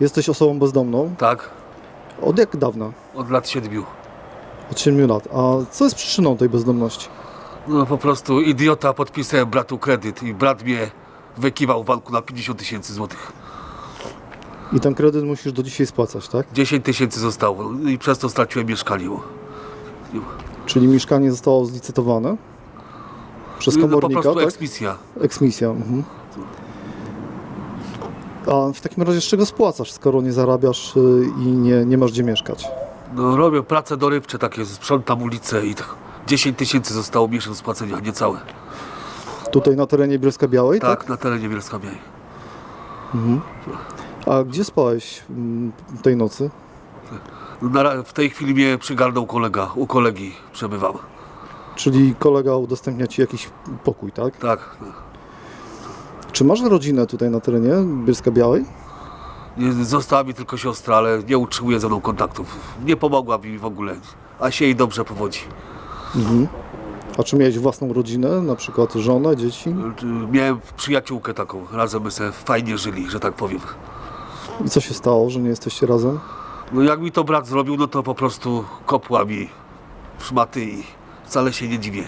Jesteś osobą bezdomną. Tak, Od jak dawna? od lat siedmiu. Od 7 lat. A co jest przyczyną tej bezdomności? No po prostu idiota podpisałem bratu kredyt i brat mnie wykiwał w banku na 50 tysięcy złotych. I ten kredyt musisz do dzisiaj spłacać, tak? 10 tysięcy zostało i przez to straciłem mieszkanie. Czyli mieszkanie zostało zlicytowane przez No po komornika, prostu tak? eksmisja. Eksmisja. Mhm. A w takim razie z czego spłacasz, skoro nie zarabiasz y, i nie, nie masz gdzie mieszkać? No robię prace dorywcze takie, sprzątam ulicę i tak 10 tysięcy zostało miesiąc spłacenia, niecałe. Tutaj na terenie Bielska Białej, tak? Tak, na terenie Bielska Białej. A gdzie spałeś mm, tej nocy? Na, ra- w tej chwili mnie przygarnął kolega, u kolegi przebywam. Czyli kolega udostępnia ci jakiś pokój, tak? Tak. Czy masz rodzinę tutaj na terenie Bielska Białej? Została mi tylko siostra, ale nie utrzymuje ze mną kontaktów. Nie pomogła mi w ogóle, a się jej dobrze powodzi. A czy miałeś własną rodzinę, na przykład żonę, dzieci? Miałem przyjaciółkę taką, razem my sobie fajnie żyli, że tak powiem. I co się stało, że nie jesteście razem? No jak mi to brat zrobił, no to po prostu kopła mi szmaty i wcale się nie dziwię.